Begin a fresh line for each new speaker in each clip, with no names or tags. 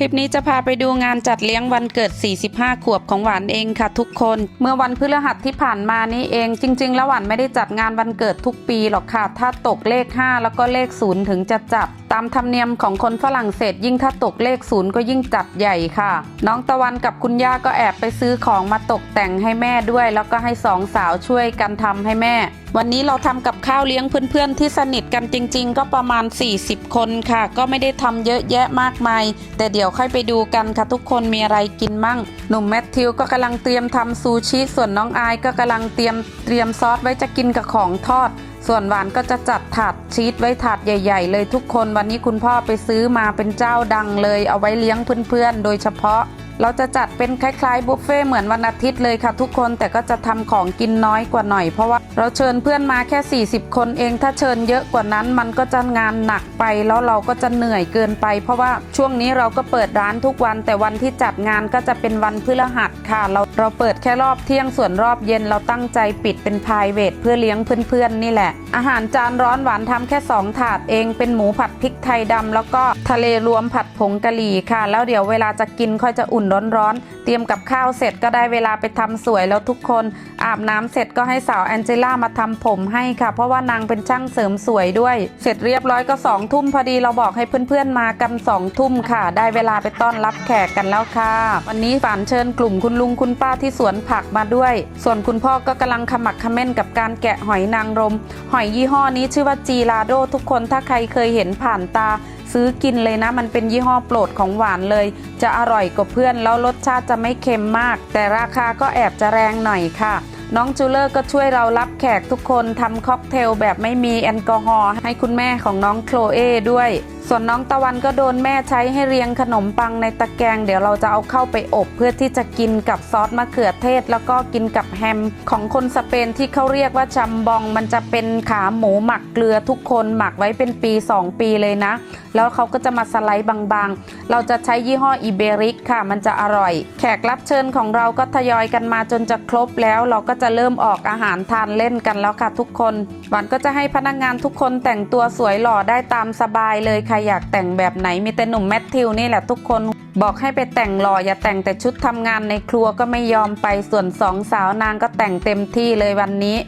คลิปนี้จะพาไปดูงานจัดเลี้ยงวันเกิด 45 ขวบของหวานเองค่ะทุกคน เมื่อวันพฤหัสที่ผ่านมานี้เอง จริง ๆ แล้วหวานไม่ได้จัดงานวันเกิดทุกปีหรอกค่ะ ถ้าตกเลข 5 แล้วก็เลข 0 ถึงจะจัด ตามธรรมเนียมของคนฝรั่งเศสยิ่งถ้าตกเลข0ก็ยิ่งจัดใหญ่ค่ะ น้องตะวันกับคุณย่าก็แอบไปซื้อของมาตกแต่งให้แม่ด้วย แล้วก็ให้สองสาวช่วยกันทำให้แม่ วันนี้เราทำกับข้าวเลี้ยงเพื่อนๆที่สนิทกันจริง ๆ ก็ประมาณ 40 คนค่ะ ก็ไม่ได้ทำเยอะแยะมากมาย แต่เดี๋ยวค่อยไปดูกันค่ะทุกคนมีอะไรกินมั่ง หนุ่มแมทธิวก็กำลังเตรียมทำซูชิส่วนน้องอายก็กำลังเตรียมเตรียมซอสไว้จะกินกับของทอด ส่วนหวานก็จะจัดถาดชีสไว้ถาดใหญ่ ๆ เลยทุกคนวันนี้คุณพ่อไปซื้อมาเป็นเจ้าดังเลย เอาไว้เลี้ยงเพื่อนๆ โดยเฉพาะ เราจะจัดเป็นคล้ายๆบุฟเฟ่เหมือนวันอาทิตย์เลยค่ะทุกคนแต่ก็จะทำของกินน้อยกว่าหน่อย เพราะว่าเราเชิญเพื่อนมาแค่ 40 คนเอง ถ้าเชิญเยอะกว่านั้นมันก็จะงานหนักไปแล้วเราก็จะเหนื่อยเกินไป เพราะว่าช่วงนี้เราก็เปิดร้านทุกวัน แต่วันที่จัดงานก็จะเป็นวันพฤหัสค่ะ เราเราเปิดแค่รอบเที่ยงส่วนรอบเย็นเราตั้งใจปิดเป็นพายเวทเพื่อเลี้ยงเพื่อนๆนี่แหละ อาหารจานร้อนหวานทำแค่สองถาดเองเป็นหมูผัดพริกไทยดำแล้วก็ทะเลรวมผัดผงกะหรี่ค่ะ แล้วเดี๋ยวเวลาจะกินค่อยจะอุ่นร้อนๆ เตรียมกับข้าวเสร็จก็ได้เวลาไปทำสวยแล้วทุกคนอาบน้ำเสร็จก็ให้สาวแองเจล่ามาทำผมให้ค่ะ เพราะว่านางเป็นช่างเสริมสวยด้วย เสร็จเรียบร้อยก็สองทุ่มพอดีเราบอกให้เพื่อนๆมากันสองทุ่มค่ะ ได้เวลาไปต้อนรับแขกกันแล้วค่ะ วันนี้ฝันเชิญกลุ่มคุณลุงคุณป้าที่สวนผักมาด้วย ส่วนคุณพ่อก็กำลังขมักเขม้นกับการแกะหอยนางรม หอยยี่ห้อนี้ชื่อว่าจีลาโดทุกคนถ้าใครเคยเห็นผ่านตา ซื้อกินเลยนะ มันเป็นยี่ห้อโปรดของหวานเลย จะอร่อยกว่าเพื่อนแล้วรสชาติจะไม่เค็มมาก แต่ราคาก็แอบจะแรงหน่อยค่ะ น้องจูเลอร์ก็ช่วยเรารับแขกทุกคนทำค็อกเทลแบบไม่มีแอลกอฮอล์ให้คุณแม่ของน้องโคลเอด้วย ส่วนน้องตะวันก็โดนแม่ใช้ให้เรียงขนมปังในตะแกรงเดี๋ยวเราจะเอาเข้าไปอบเพื่อที่จะกินกับซอสมะเขือเทศ แล้วก็กินกับแฮม ของคนสเปนที่เขาเรียกว่าชัมบอง มันจะเป็นขาหมูหมักเกลือทุกคนหมักไว้เป็นปี 2 ปีเลยนะ แล้วเขาก็จะมาสไลด์บางๆ เราจะใช้ยี่ห้ออิเบริกค่ะ มันจะอร่อย แขกรับเชิญของเราก็ทยอยกันมาจนจะครบแล้ว เราก็จะเริ่มออกอาหารทานเล่นกันแล้วค่ะทุกคนหวานก็จะให้พนักงานทุกคนแต่งตัวสวยหล่อได้ตามสบายเลยใครอยากแต่งแบบไหนมีแต่หนุ่มแมทธิวนี่แหละทุกคน บอกให้ไปแต่งหล่ออย่าแต่งแต่ชุดทำงานในครัวก็ไม่ยอมไปส่วนสองสาวนางก็แต่งเต็มที่เลยวันนี้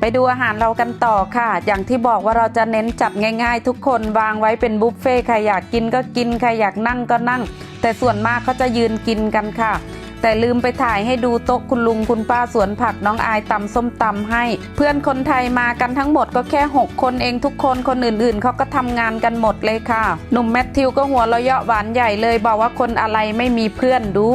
ไปดูอาหารเรากันต่อค่ะ อย่างที่บอกว่าเราจะเน้นจัดง่าย ๆ ทุกคนวางไว้เป็นบุฟเฟ่ใครอยากกินก็กินใครอยากนั่งก็นั่ง แต่ส่วนมากเขาจะยืนกินกันค่ะ แต่ลืมไปถ่ายให้ดูโต๊ะคุณลุงคุณป้าสวนผักน้องอายตำส้มตำให้ เพื่อนคนไทยมากันทั้งหมดก็แค่ 6 คนเองทุกคนคนอื่นๆเขาก็ทำงานกันหมดเลยค่ะ หนุ่มแมทธิวก็หัวเราะเยาะหวานใหญ่เลย บอกว่าคนอะไรไม่มีเพื่อนดู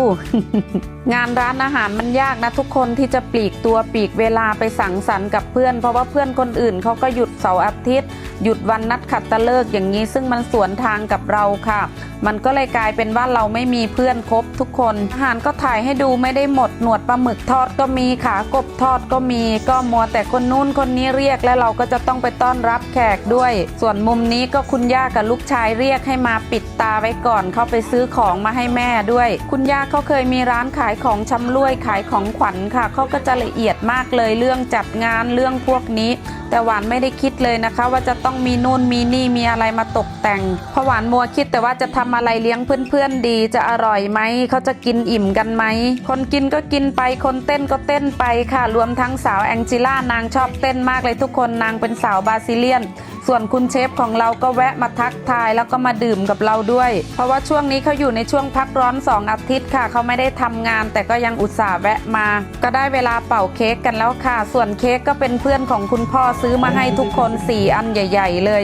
งานร้านอาหารมันยากนะทุกคนที่จะปลีกตัวปลีกเวลาไปสังสรรค์กับเพื่อน เพราะว่าเพื่อนคนอื่นเขาก็หยุดเสาร์อาทิตย์หยุดวันนัดขัดตฤกษ์อย่างนี้ซึ่งมันสวนทางกับเราค่ะ มันก็เลยกลายเป็นว่าเราไม่มีเพื่อนครบทุกคนอาหารก็ถ่ายให้ดูไม่ได้หมดหนวดปลาหมึกทอดก็มีขากบทอดก็มี ก็มัวแต่คนนู้นคนนี้เรียกแล้วเราก็จะต้องไปต้อนรับแขกด้วย ส่วนมุมนี้ก็คุณย่ากับลูกชายเรียกให้มาปิดตาไว้ก่อนเขาไปซื้อของมาให้แม่ด้วย คุณย่าเขาเคยมีร้านขายของชำร่วยขายของขวัญค่ะเขาก็จะละเอียดมากเลยเรื่องจัดงานเรื่องพวกนี้ แต่หวานไม่ได้คิดเลยนะคะ ว่าจะต้องมีนู่นมีนี่มีอะไรมาตกแต่งเพราะหวานมัวคิดแต่ว่าจะทำอะไรเลี้ยงเพื่อนๆดีจะอร่อยไหมเขาจะกินอิ่มกันไหมคนกินก็กินไปคนเต้นก็เต้นไปค่ะ รวมทั้งสาวแองจิล่านางชอบเต้นมากเลยทุกคนนางเป็นสาวบราซิเลียน ส่วนคุณเชฟของเราก็แวะมาทักทายแล้วก็มาดื่มกับเราด้วย เพราะว่าช่วงนี้เขาอยู่ในช่วงพักร้อน 2 อาทิตย์ค่ะเขาไม่ได้ทำงาน แต่ก็ยังอุตส่าห์แวะมา ก็ได้เวลาเป่าเค้กกันแล้วค่ะ ส่วนเค้กก็เป็นเพื่อนของคุณพ่อซื้อมาให้ทุกคน 4 อันใหญ่ ๆ เลย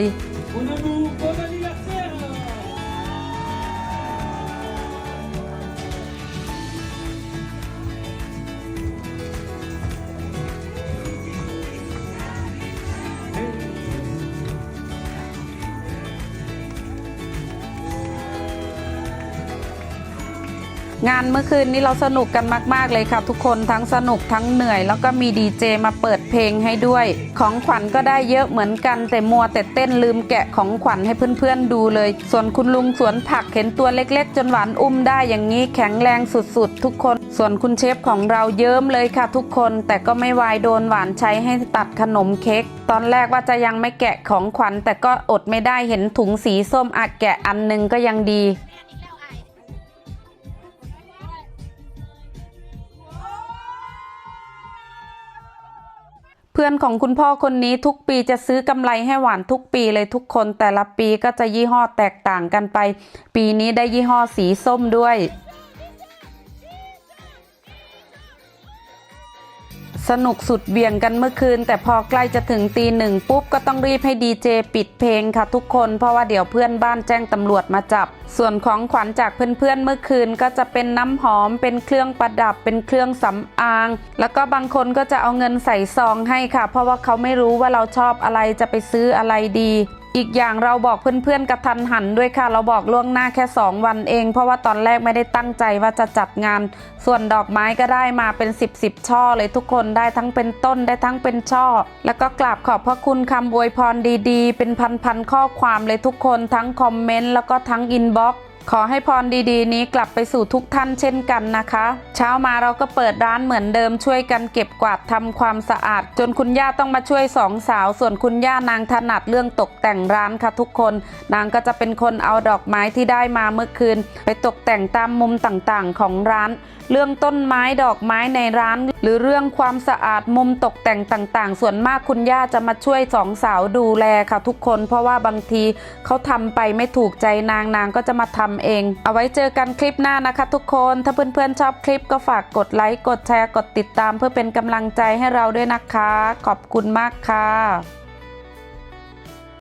งานเมื่อคืนนี้เราสนุกกันมาก ๆ เลยค่ะทุกคนทั้งสนุกทั้งเหนื่อย แล้วก็มีดีเจมาเปิดเพลงให้ด้วย ของขวัญก็ได้เยอะเหมือนกัน แต่มัวแต่เต้นลืมแกะของขวัญให้เพื่อนๆดูเลย ส่วนคุณลุงสวนผักเห็นตัวเล็ก ๆ จนหวานอุ้มได้อย่างนี้แข็งแรงสุด ๆ ทุกคน ส่วนคุณเชฟของเราเยิ้มเลยค่ะทุกคน แต่ก็ไม่วายโดนหวานใช้ให้ตัดขนมเค้กตอนแรกว่าจะยังไม่แกะของขวัญแต่ก็อดไม่ได้เห็นถุงสีส้มอาจแกะอันหนึงก็ยังดี พื่อนของคุณพ่อคนนี้ทุกปีจะซื้อกำไรให้หวานทุกปีเลยทุกคนแต่ละปีก็จะยี่ห้อแตกต่างกันไป ปีนี้ได้ยี่ห้อสีส้มด้วย สนุกสุดเบี่ยงกันเมื่อคืน แต่พอใกล้จะถึงตีหนึ่งปุ๊บก็ต้องรีบให้ดีเจปิดเพลงค่ะทุกคน เพราะว่าเดี๋ยวเพื่อนบ้านแจ้งตำรวจมาจับ ส่วนของขวัญจากเพื่อนๆเมื่อคืนก็จะเป็นน้ำหอม เป็นเครื่องประดับ เป็นเครื่องสำอาง แล้วก็บางคนก็จะเอาเงินใส่ซองให้ค่ะ เพราะว่าเขาไม่รู้ว่าเราชอบอะไรจะไปซื้ออะไรดี อีกอย่างเราบอกเพื่อนๆกระทันหันด้วยค่ะ เราบอกล่วงหน้าแค่ 2 วันเอง เพราะว่าตอนแรกไม่ได้ตั้งใจว่าจะจัดงาน ส่วนดอกไม้ก็ได้มาเป็น 10บสช่อเลยทุกคนได้ทั้งเป็นต้นได้ทั้งเป็นช่อ แล้วก็กราบขอบพระคุณคำอวยพรดีๆ เป็นพันๆข้อความเลยทุกคนทั้งคอมเมนต์แล้วก็ทั้งอินบ็อกซ์ ขอให้พรดีๆ นี้กลับไปสู่ทุกท่านเช่นกันนะคะ เช้ามาเราก็เปิดร้านเหมือนเดิมช่วยกันเก็บกวาดทำความสะอาด จนคุณย่าต้องมาช่วยสองสาว ส่วนคุณย่านางถนัดเรื่องตกแต่งร้านค่ะทุกคน นางก็จะเป็นคนเอาดอกไม้ที่ได้มาเมื่อคืน ไปตกแต่งตามมุมต่างๆของร้าน เรื่องต้นไม้ดอกไม้ในร้าน หรือเรื่องความสะอาดมุมตกแต่งต่างๆ ส่วนมากคุณย่าจะมาช่วยสองสาวดูแลค่ะทุกคน เพราะว่าบางทีเขาทำไปไม่ถูกใจนางนางก็จะมาทำำเอง เอาไว้เจอกันคลิปหน้านะคะทุกคน ถ้าเพื่อนๆชอบคลิปก็ฝากกดไลค์ กดแชร์ กดติดตาม เพื่อเป็นกำลังใจให้เราด้วยนะคะ ขอบคุณมากค่ะ